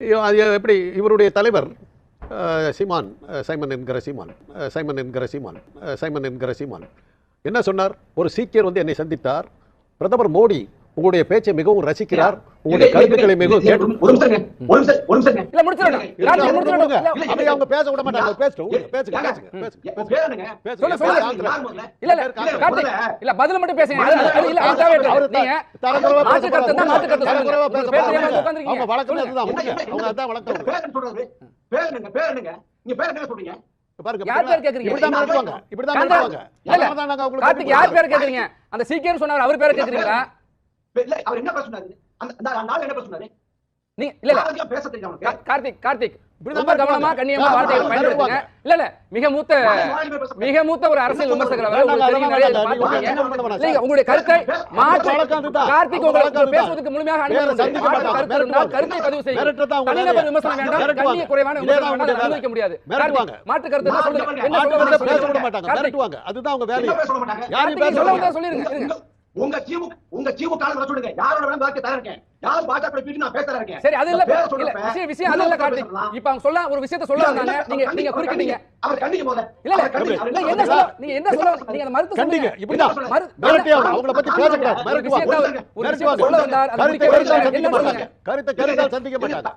அது எப்படி? இவருடைய தலைவர் சீமான் சைமன் என்கிற சீமான் சைமன் என்கிற சீமான் சைமன் என்கிற சீமான். என்ன சொன்னார்? ஒரு சீக்கியர் வந்து என்னை சந்தித்தார். பிரதமர் மோடி உங்களுடைய பேச்சை மிகவும் ரசிக்கிறார். உங்களுடைய கருத்துக்களை மிகவும் கேட்டு ஒரு நிமிஷம் இருங்க. ஒரு நிமிஷம் ஒரு நிமிஷம் இருங்க. இல்ல முடிச்சிடணும் இல்ல, கார்த்திக் அவங்க பேச விட மாட்டாங்க? இல்ல இல்ல இல்ல, கார்த்திக் முதல்ல- இல்ல. பதில் மட்டும் பேசுங்க. அவங்க வழக்கம். அதுதான். அவங்க அதான் வழக்கம்? நீங்க சொல்றீங்க? பாருங்க யார் பேர் கேக்குறீங்க? இப்படிதான் மிரட்டுவாங்க இப்படிதான் காந்தா- மிரட்டுவாங்க இல்ல, இல்ல. அதனால நாங்க அவங்களுக்கு கார்த்திக் யார் பேர் கேக்குறீங்க? அந்த சீக்கிரம் சொன்னார் அவர் பேரை கேக்குறீங்களா? இல்ல, அவர் என்ன? அந்த நாள் என்ன? நீ பேச கார்த்திக் கார்த்திக் ரொம்ப கவனமா. கண்ணியமா வார்த்தைகளை பயன்படுத்துங்க. மிக மூத்த மிக மூத்த ஒரு அரசியல் விமர்சகர் உங்களுடைய கருத்தை மாற்று. கார்த்திக் உங்களுக்கு பேசுவதற்கு முழுமையாக அனுமதி. கருத்து பதிவு தனிநபர் வேலையா? விமர்சனம் வேண்டாம். கண்ணிய குறைவான விமர்சனம் அனுமதிக்க முடியாது மாற்று கருத்து சொல்லுங்க. என்ன சொல்ல மாட்டாங்க. அதுதான் அவங்க மாட்டாங்க? யாரையும் சொல்லிருங்க உங்க- உங்க திமுக உங்க திமுக ஆளுங்களை சொல்லுங்க. யாரோட வேணாலும் வாக்கு தர இருக்கேன். யார் பாஜக போயிட்டு நான் பேச இருக்கேன்? சரி அது இல்ல. இல்ல விஷயம் அது இல்ல கார்த்திக். இப்ப அவங்க சொல்ல ஒரு விஷயத்த சொல்ல வந்தாங்க. நீங்க நீங்க குறுக்கிட்டீங்க. அவர் கண்டிக்க போத. இல்ல இல்ல என்ன சொல்ல நீங்க என்ன சொல்ல நீங்க அந்த மறுத்து கண்டிங்க இப்படிதான் மிரட்டி அவங்க அவங்கள பத்தி மிரட்டுவாங்க விஷயத்த ஒரு விஷயத்த சொல்ல வந்தார் அது கருத்தை கருத்தை சந்திக்க மாட்டாங்க